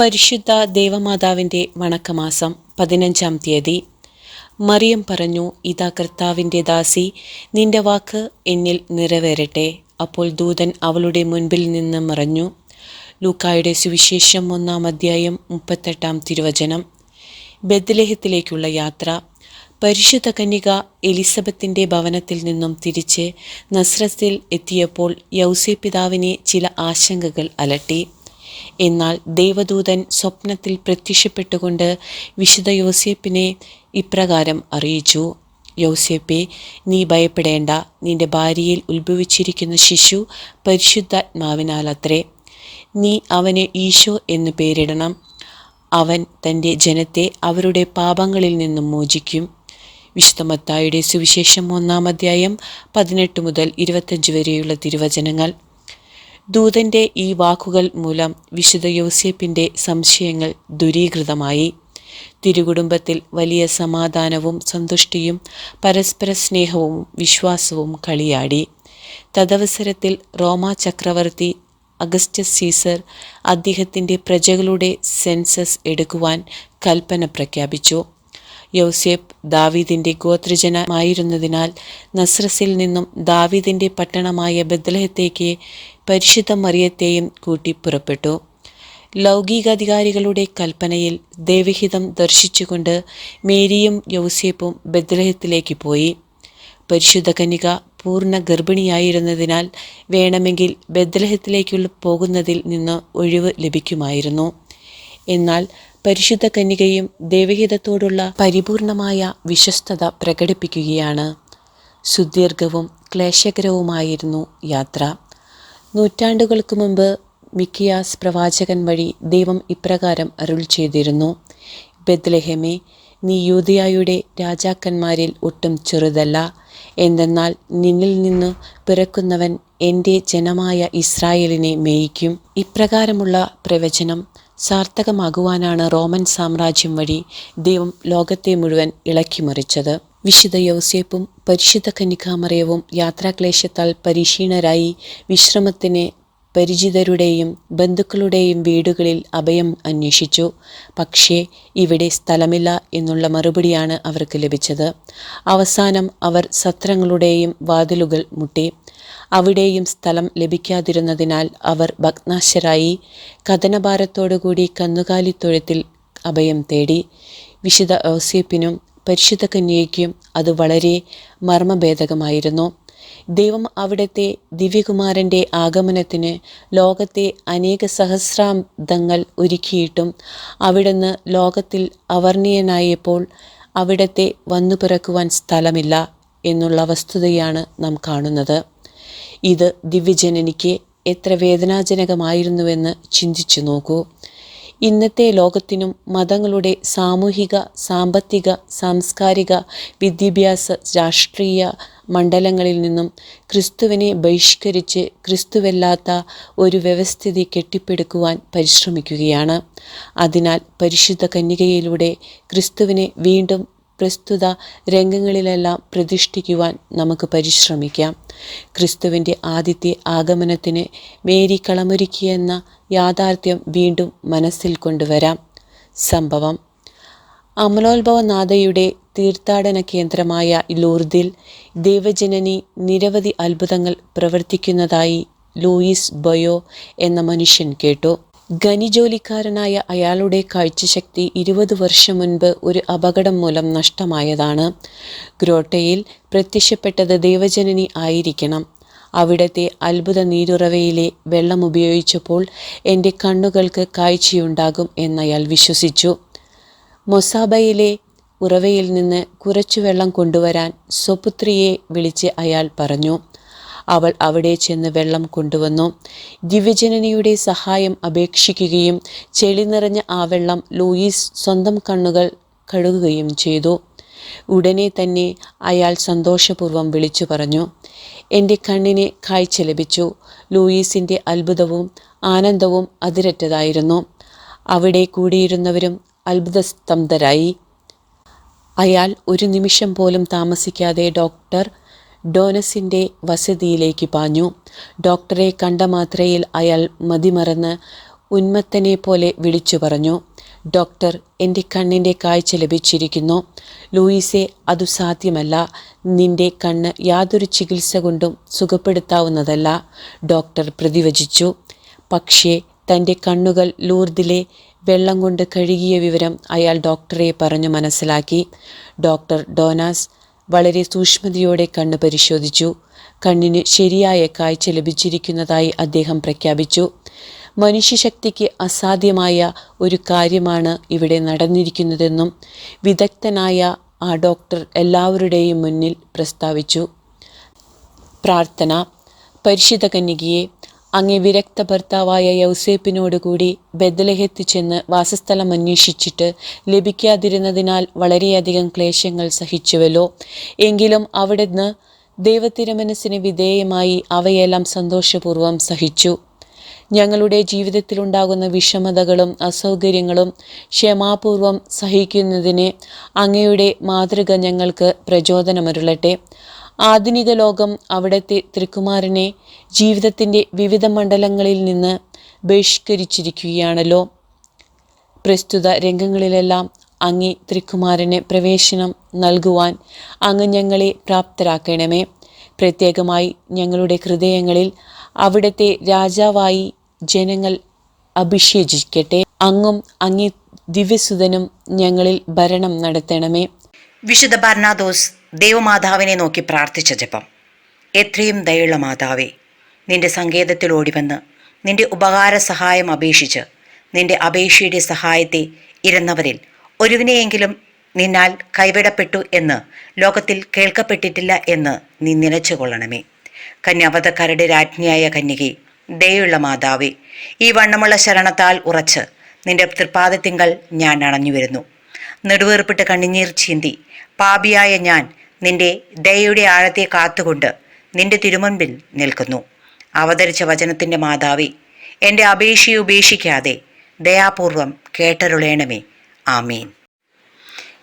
പരിശുദ്ധ ദേവമാതാവിന്റെ വണക്കമാസം പതിനഞ്ചാം തീയതി. മറിയം പറഞ്ഞു ഇതാ കർത്താവിന്റെ ദാസി നിന്റെ വാക്ക് എന്നിൽ നിറവേറട്ടെ. അപ്പോൾ ദൂതൻ അവളുടെ മുൻപിൽ നിന്ന് മറഞ്ഞു. ലൂക്കായുടെ സുവിശേഷം ഒന്നാം അധ്യായം മുപ്പത്തെട്ടാം തിരുവചനം. ബദ്ലേഹത്തിലേക്കുള്ള യാത്ര. പരിശുദ്ധ കന്യക എലിസബത്തിന്റെ ഭവനത്തിൽ നിന്നും തിരിച്ച് നസ്രത്തിൽ എത്തിയപ്പോൾ യൗസേപിതാവിനെ ചില ആശങ്കകൾ അലട്ടി. എന്നാൽ ദേവദൂതൻ സ്വപ്നത്തിൽ പ്രത്യക്ഷപ്പെട്ടുകൊണ്ട് വിശുദ്ധ യോസേപ്പിനെ ഇപ്രകാരം അറിയിച്ചു. യോസേപ്പെ നീ ഭയപ്പെടേണ്ട. നിന്റെ ഭാര്യയിൽ ഉത്ഭവിച്ചിരിക്കുന്ന ശിശു പരിശുദ്ധാത്മാവിനാലത്രേ. നീ അവനെ ഈശോ എന്ന് പേരിടണം. അവൻ തന്റെ ജനത്തെ അവരുടെ പാപങ്ങളിൽ നിന്നും മോചിക്കും വിശുദ്ധ മത്തായുടെ സുവിശേഷം ഒന്നാം അധ്യായം പതിനെട്ട് മുതൽ ഇരുപത്തഞ്ച് വരെയുള്ള തിരുവചനങ്ങൾ. ദൂതന്റെ ഈ വാക്കുകൾ മൂലം വിശുദ്ധ യോസേപ്പിന്റെ സംശയങ്ങൾ ദുരീകൃതമായി. തിരുകുടുംബത്തിൽ വലിയ സമാധാനവും സന്തുഷ്ടിയും പരസ്പര സ്നേഹവും വിശ്വാസവും കളിയാടി. തദവസരത്തിൽ റോമ ചക്രവർത്തി അഗസ്റ്റസ് സീസർ അദ്ദേഹത്തിന്റെ പ്രജകളുടെ സെൻസസ് എടുക്കുവാൻ കൽപ്പന പ്രഖ്യാപിച്ചു. യൗസേപ്പ് ദാവീദിന്റെ ഗോത്രജനമായിരുന്നതിനാൽ നസ്രസിൽ നിന്നും ദാവീദിന്റെ പട്ടണമായ ബദ്ലഹത്തേക്ക് പരിശുദ്ധ മറിയത്തെയും കൂട്ടി പുറപ്പെട്ടു. ലൗകികാധികാരികളുടെ കൽപ്പനയിൽ ദേവഹിതം ദർശിച്ചുകൊണ്ട് മേരിയും യൗസേപ്പും ബദ്രഹത്തിലേക്ക് പോയി. പരിശുദ്ധ കന്യക പൂർണ ഗർഭിണിയായിരുന്നതിനാൽ വേണമെങ്കിൽ ബദ്രഹത്തിലേക്കുള്ള പോകുന്നതിൽ നിന്ന് ഒഴിവ് ലഭിക്കുമായിരുന്നു. എന്നാൽ പരിശുദ്ധ കന്യകയും ദേവഹിതത്തോടുള്ള പരിപൂർണമായ വിശ്വസ്തത പ്രകടിപ്പിക്കുകയാണ്. സുദീർഘവും ക്ലേശകരവുമായിരുന്നു യാത്ര. നൂറ്റാണ്ടുകൾക്ക് മുമ്പ് മിക്കിയാസ് പ്രവാചകൻ വഴി ദൈവം ഇപ്രകാരം അരുൾ ചെയ്തിരുന്നു. ബദ്ലഹമേ നീ യൂതിയായുടെ രാജാക്കന്മാരിൽ ഒട്ടും ചെറുതല്ല. എന്തെന്നാൽ നിന്നിൽ നിന്ന് പിറക്കുന്നവൻ എന്റെ ജനമായ ഇസ്രായേലിനെ മേയിക്കും. ഇപ്രകാരമുള്ള പ്രവചനം സാർത്ഥകമാകുവാനാണ് റോമൻ സാമ്രാജ്യം വഴി ദൈവം ലോകത്തെ മുഴുവൻ ഇളക്കിമറിച്ചത് വിശുദ്ധ യോസേപ്പും പരിശുദ്ധ കന്യകാമറിയവും യാത്രാക്ലേശത്താൽ പരിശീണരായി വിശ്രമത്തിന് പരിചിതരുടെയും ബന്ധുക്കളുടെയും വീടുകളിൽ അഭയം അന്വേഷിച്ചു. പക്ഷേ ഇവിടെ സ്ഥലമില്ല എന്നുള്ള മറുപടിയാണ് അവർക്ക് ലഭിച്ചത്. അവസാനം അവർ സത്രങ്ങളുടെയും വാതിലുകൾ മുട്ടി. അവിടെയും സ്ഥലം ലഭിക്കാതിരുന്നതിനാൽ അവർ ഭഗ്നാശരായി. കഥനഭാരത്തോടുകൂടി കന്നുകാലിത്തൊഴുത്തിൽ അഭയം തേടി. വിശുദ്ധ ഔസേപ്പിനും പരിശുദ്ധ കന്യയ്ക്കും അത് വളരെ മർമ്മഭേദകമായിരുന്നു. ദൈവം അവിടുത്തെ ദിവ്യകുമാരന്റെ ആഗമനത്തിന് ലോകത്തെ അനേക സഹസ്രാബ്ദങ്ങൾ ഒരുക്കിയിട്ടും അവിടുന്ന് ലോകത്തിൽ അവർണീയനായപ്പോൾ അവിടത്തെ വന്നു പിറക്കുവാൻ സ്ഥലമില്ല എന്നുള്ള വസ്തുതയാണ് നാം കാണുന്നത്. ഇത് ദിവ്യജനനിക്ക് എത്ര വേദനാജനകമായിരുന്നുവെന്ന് ചിന്തിച്ചു നോക്കൂ. ഇന്നത്തെ ലോകത്തിനും മതങ്ങളുടെ സാമൂഹിക സാമ്പത്തിക സാംസ്കാരിക വിദ്യാഭ്യാസ രാഷ്ട്രീയ മണ്ഡലങ്ങളിൽ നിന്നും ക്രിസ്തുവിനെ ബഹിഷ്കരിച്ച് ക്രിസ്തുവല്ലാത്ത ഒരു വ്യവസ്ഥിതി കെട്ടിപ്പടുക്കുവാൻ പരിശ്രമിക്കുകയാണ്. അതിനാൽ പരിശുദ്ധ കന്യകയിലൂടെ ക്രിസ്തുവിനെ വീണ്ടും പ്രസ്തുത രംഗങ്ങളിലെല്ലാം പ്രതിഷ്ഠിക്കുവാൻ നമുക്ക് പരിശ്രമിക്കാം. ക്രിസ്തുവിന്റെ ആദ്യത്തെ ആഗമനത്തിന് മേരി കളമൊരുക്കിയെന്ന യാഥാർത്ഥ്യം വീണ്ടും മനസ്സിൽ കൊണ്ടുവരാം. സംഭവം. അമലോത്ഭവനാഥയുടെ തീർത്ഥാടന കേന്ദ്രമായ ലൂർദിൽ ദേവജനനി നിരവധി അത്ഭുതങ്ങൾ പ്രവർത്തിക്കുന്നതായി ലൂയിസ് ബയോ എന്ന മനുഷ്യൻ കേട്ടു. ഖനിജോലിക്കാരനായ അയാളുടെ കാഴ്ചശക്തി ഇരുപത് വർഷം മുൻപ് ഒരു അപകടം മൂലം നഷ്ടമായതാണ്. ഗ്രോട്ടയിൽ പ്രത്യക്ഷപ്പെട്ടത് ദേവജനനി ആയിരിക്കണം. അവിടത്തെ അത്ഭുത നീരുറവയിലെ വെള്ളം ഉപയോഗിച്ചപ്പോൾ എന്റെ കണ്ണുകൾക്ക് കാഴ്ചയുണ്ടാകും എന്നയാൾ വിശ്വസിച്ചു. മൊസാബയിലെ ഉറവയിൽ നിന്ന് കുറച്ചു വെള്ളം കൊണ്ടുവരാൻ സ്വപുത്രിയെ വിളിച്ച് അയാൾ പറഞ്ഞു. അവൾ അവിടെ ചെന്ന് വെള്ളം കൊണ്ടുവന്നു. ദിവ്യജനനിയുടെ സഹായം അപേക്ഷിക്കുകയും ചെളി നിറഞ്ഞ ആ വെള്ളം ലൂയിസ് സ്വന്തം കണ്ണുകൾ കഴുകുകയും ചെയ്തു. ഉടനെ തന്നെ അയാൾ സന്തോഷപൂർവം വിളിച്ചു പറഞ്ഞു എന്റെ കണ്ണിനെ കാഴ്ച ലഭിച്ചു. ലൂയിസിന്റെ അത്ഭുതവും ആനന്ദവും അതിരറ്റതായിരുന്നു. അവിടെ കൂടിയിരുന്നവരും അത്ഭുതസ്തംഭരായി. അയാൾ ഒരു നിമിഷം പോലും താമസിക്കാതെ ഡോക്ടർ ഡോനസിന്റെ വസതിയിലേക്ക് പാഞ്ഞു. ഡോക്ടറെ കണ്ട മാത്രയിൽ അയാൾ മതിമറന്ന് ഉന്മത്തനെ പോലെ വിളിച്ചു പറഞ്ഞു. ഡോക്ടർ എന്റെ കണ്ണിന്റെ കാഴ്ച ലഭിച്ചിരിക്കുന്നു. ലൂയിസെ അതു സാധ്യമല്ല. നിന്റെ കണ്ണ് യാതൊരു ചികിത്സ കൊണ്ടും സുഖപ്പെടുത്താവുന്നതല്ല. ഡോക്ടർ പ്രതിവചിച്ചു. പക്ഷേ തന്റെ കണ്ണുകൾ ലൂർദിലെ വെള്ളം കൊണ്ട് കഴുകിയ വിവരം അയാൾ ഡോക്ടറെ പറഞ്ഞു മനസ്സിലാക്കി. ഡോക്ടർ ഡോനാസ് വളരെ സൂക്ഷ്മതയോടെ കണ്ണ് പരിശോധിച്ചു. കണ്ണിന് ശരിയായ കാഴ്ച ലഭിച്ചിരിക്കുന്നതായി അദ്ദേഹം പ്രഖ്യാപിച്ചു. മനുഷ്യശക്തിക്ക് അസാധ്യമായ ഒരു കാര്യമാണ് ഇവിടെ നടന്നിരിക്കുന്നതെന്നും വിദഗ്ധനായ ആ ഡോക്ടർ എല്ലാവരുടെയും മുന്നിൽ പ്രസ്താവിച്ചു. പ്രാർത്ഥന. പരിശുദ്ധ കന്യകയെ അങ്ങേ വിരക്ത ഭർത്താവായ യൗസേപ്പിനോടുകൂടി ബദലഹെത്തി ചെന്ന് വാസസ്ഥലം അന്വേഷിച്ചിട്ട് ലഭിക്കാതിരുന്നതിനാൽ വളരെയധികം ക്ലേശങ്ങൾ സഹിച്ചുവല്ലോ. എങ്കിലും അവിടുന്ന് ദൈവത്തിരമനസ്സിന് വിധേയമായി അവയെല്ലാം സന്തോഷപൂർവം സഹിച്ചു. ഞങ്ങളുടെ ജീവിതത്തിലുണ്ടാകുന്ന വിഷമതകളും അസൗകര്യങ്ങളും ക്ഷമാപൂർവം സഹിക്കുന്നതിന് അങ്ങയുടെ മാതൃക ഞങ്ങൾക്ക് പ്രചോദനമരുളട്ടെ. ആധുനിക ലോകം അവിടത്തെ തൃക്കുമാരനെ ജീവിതത്തിന്റെ വിവിധ മണ്ഡലങ്ങളിൽ നിന്ന് ബഹിഷ്കരിച്ചിരിക്കുകയാണല്ലോ. പ്രസ്തുത രംഗങ്ങളിലെല്ലാം അങ്ങേ തൃക്കുമാരന് പ്രവേശനം നൽകുവാൻ അങ്ങ് ഞങ്ങളെ പ്രാപ്തരാക്കണമേ. പ്രത്യേകമായി ഞങ്ങളുടെ ഹൃദയങ്ങളിൽ അവിടുത്തെ രാജാവായി ജനങ്ങൾ അഭിഷേചിക്കട്ടെ. അങ്ങും അങ്ങേ ദിവ്യസുതനും ഞങ്ങളിൽ ഭരണം നടത്തണമേ. വിശുദ്ധ ബർണാദോസ് ദേവമാതാവിനെ നോക്കി പ്രാർത്ഥിച്ച ജപം. എത്രയും ദയുള്ള മാതാവേ നിന്റെ സങ്കേതത്തിൽ ഓടിവന്ന് നിന്റെ ഉപകാര സഹായം അപേക്ഷിച്ച് നിന്റെ അപേക്ഷയുടെ സഹായത്തെ ഇരുന്നവരിൽ ഒരുവിനെയെങ്കിലും നിന്നാൽ കൈവിടപ്പെട്ടു എന്ന് ലോകത്തിൽ കേൾക്കപ്പെട്ടിട്ടില്ല എന്ന് നീ നിലച്ചുകൊള്ളണമേ. കന്യാവതക്കാരുടെ രാജ്ഞിയായ കന്യകെ ദയുള്ള മാതാവേ ഈ വണ്ണമുള്ള ശരണത്താൽ ഉറച്ച് നിന്റെ തൃപ്പാദത്തിങ്കൾ ഞാൻ അണഞ്ഞു വരുന്നു നെടുവേർപ്പിട്ട് കണ്ണുനീർ ചിന്തി. പാപിയായ ഞാൻ നിന്റെ ദയയുടെ ആഴത്തെ കാത്തുകൊണ്ട് നിന്റെ തിരുമുൻപിൽ നിൽക്കുന്നു. അവതരിച്ച വചനത്തിന്റെ മാതാവി എന്റെ അപേക്ഷയെ ഉപേക്ഷിക്കാതെ ദയാപൂർവം കേട്ടരുളേണമേ. ആമീൻ.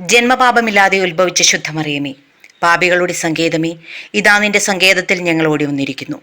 ജന്മപാപമില്ലാതെ ഉത്ഭവിച്ച ശുദ്ധമറിയമേ പാപികളുടെ സങ്കേതമേ ഇതാ നിന്റെ സങ്കേതത്തിൽ ഞങ്ങൾ ഓടി വന്നിരിക്കുന്നു.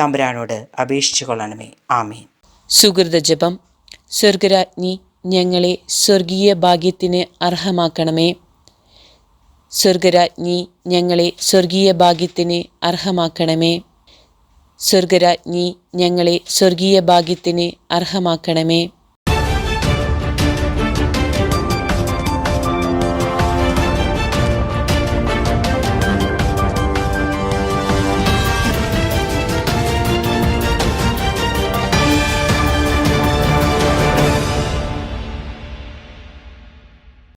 തമ്പുരാനോട് അപേക്ഷിച്ചു കൊള്ളണമേ. ആമേൻ. സുഹൃത ജപം. സ്വർഗരാജ്ഞി ഞങ്ങളെ സ്വർഗീയ ഭാഗ്യത്തിന് അർഹമാക്കണമേ. സ്വർഗരാജ്ഞി ഞങ്ങളെ സ്വർഗീയ ഭാഗ്യത്തിന് അർഹമാക്കണമേ. സ്വർഗരാജ്ഞി ഞങ്ങളെ സ്വർഗീയ ഭാഗ്യത്തിന് അർഹമാക്കണമേ.